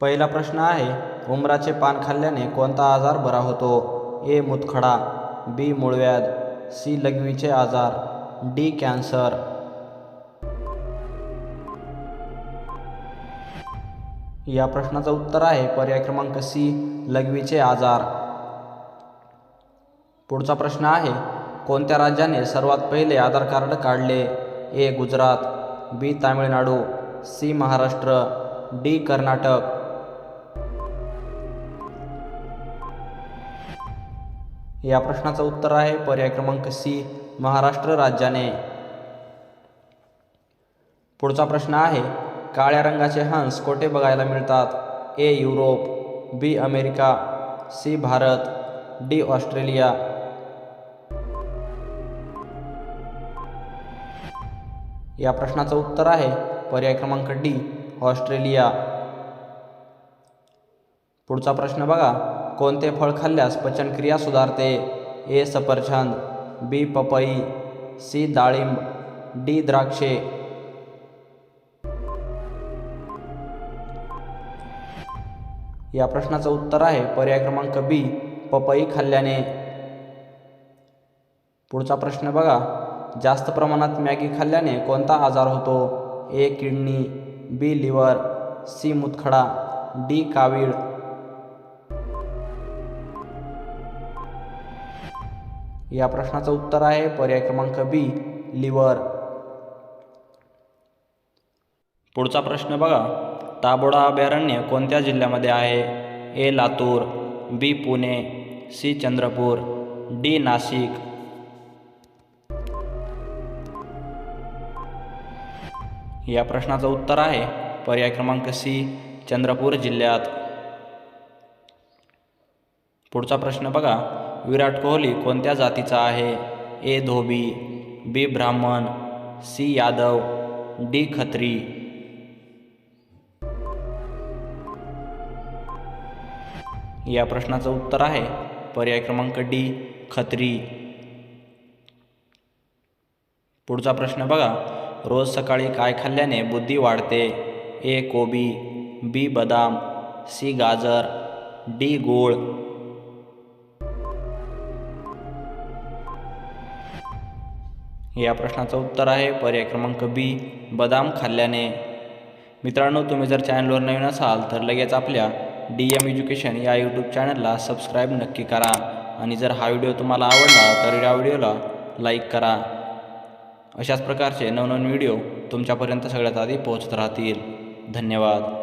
पहिला प्रश्न आहे उमराचे पान खाल्ल्याने कोणता आजार बरा होतो? ए मुतखडा बी मुळव्याद सी लघवीचे आजार डी कॅन्सर. या प्रश्नाचं उत्तर आहे पर्याय क्रमांक सी लघवीचे आजार. पुढचा प्रश्न आहे कोणत्या राज्याने सर्वात पहिले आधार कार्ड काढले? A Gujarat B Tamilnadu C Maharashtra D Karnataka. या प्रश्नाचं उत्तर आहे पर्याय क्रमांक सी महाराष्ट्र राज्याने. पुढचा प्रश्न आहे काळ्या रंगाचे हंस कोठे बघायला मिळतात? A Europe B America C Bharat D Australia. या प्रश्नाचं उत्तर आहे पर्याय क्रमांक डी ऑस्ट्रेलिया. पुढचा प्रश्न बघा कोणते फळ खाल्ल्यास पचनक्रिया सुधारते? ए. सफरचंद बी. पपई सी. डाळिंब डी. द्राक्षे. या प्रश्नाचं उत्तर आहे पर्याय क्रमांक बी पपई खाल्ल्याने. पुढचा प्रश्न बघा. जास्त प्रमाणात मॅगी खाल्ल्याने कोणता आजार होतो? A. Kidney B. Liver C. मुतखडा D. कावीळ. या प्रश्नाचं उत्तर आहे पर्याय क्रमांक बी लिव्हर. पुढचा प्रश्न बघा. ताबोडा अभयारण्य कोणत्या जिल्ह्यामध्ये आहे? A Latur B Pune C Chandrapur D Nashik. या प्रश्नाचं उत्तर आहे पर्याय क्रमांक सी चंद्रपूर जिल्ह्यात. पुढचा प्रश्न बघा. विराट कोहली कोणत्या जातीचा आहे? ए धोबी बी ब्राह्मण सी यादव डी खत्री. या प्रश्नाचं उत्तर आहे पर्याय क्रमांक डी खत्री. पुढचा प्रश्न बघा. रोज सकाळी काय खाल्ल्याने बुद्धी वाढते? ए कोबी बी बदाम सी गाजर डी गूळ. या प्रश्नाचं उत्तर आहे पर्याय क्रमांक बी बदाम खाल्ल्याने. मित्रांनो तुम्ही जर चॅनलवर नवीन असाल तर लगेच आपल्या डी एम एज्युकेशन या यूट्यूब चॅनलला सबस्क्राईब नक्की करा आणि जर हा व्हिडिओ तुम्हाला आवडला तर या व्हिडिओला लाईक करा. अशाच प्रकारचे नवनवीन व्हिडिओ तुमच्यापर्यंत सगळ्यात आधी पोहोचत राहतील. धन्यवाद.